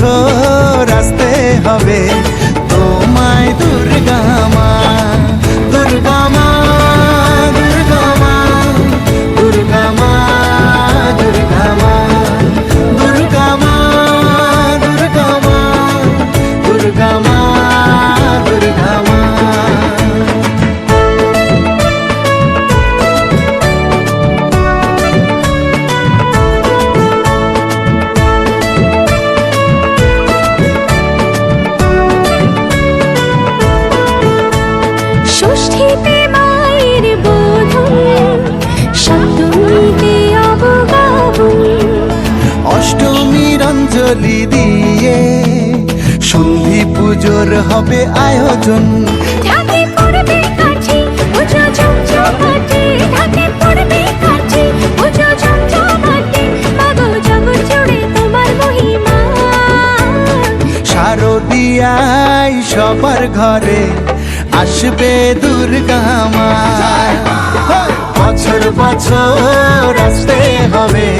বছর আসতে হবে। জুড়ে তোমার মহিমা। শারদিয়ায় সবার ঘরে আসবে দুর্গা মা। বছর বছর আসতে হবে।